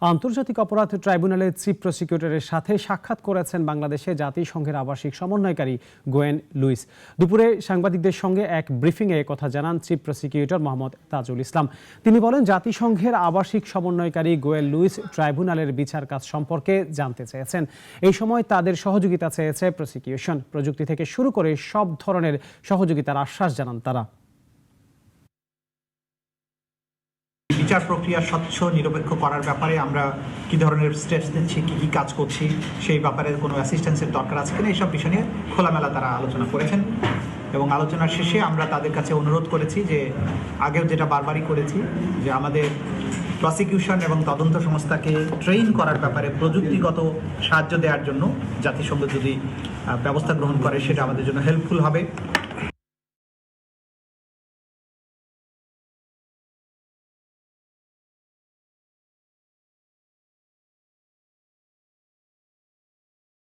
আন্তর্জাতিক অপরাধ ট্রাইব্যুনালের চিফ প্রসিকিউটরের সাথে সাক্ষাৎ করেছেন বাংলাদেশে জাতিসংঘের আবাসিক সমন্বয়কারী গোয়েন লুইস। দুপুরে সাংবাদিকদের সঙ্গে এক ব্রিফিংয়ে কথা জানান চিফ প্রসিকিউটর মোহাম্মদ তাজুল ইসলাম। তিনি বলেন, জাতিসংঘের আবাসিক সমন্বয়কারী গোয়েল লুইস ট্রাইব্যুনালের বিচার কাজ সম্পর্কে জানতে চেয়েছেন। এই সময় তাদের সহযোগিতা চেয়েছে প্রসিকিউশন। প্রযুক্তি থেকে শুরু করে সব ধরনের সহযোগিতার আশ্বাস জানান তারা। বিচার প্রক্রিয়া স্বচ্ছ, নিরপেক্ষ করার ব্যাপারে আমরা কি ধরনের স্টেপস নিচ্ছি, কি কি কাজ করছি, সেই ব্যাপারে কোনো অ্যাসিস্ট্যান্সের দরকার আছে কিনা এইসব বিষয় নিয়ে খোলামেলা তারা আলোচনা করেছেন। এবং আলোচনার শেষে আমরা তাদের কাছে অনুরোধ করেছি যে, আগেও যেটা বারবারই করেছি, যে আমাদের প্রসিকিউশন এবং তদন্ত সংস্থাকে ট্রেন করার ব্যাপারে প্রযুক্তিগত সাহায্য দেওয়ার জন্য জাতিসংঘ যদি ব্যবস্থা গ্রহণ করে, সেটা আমাদের জন্য হেল্পফুল হবে।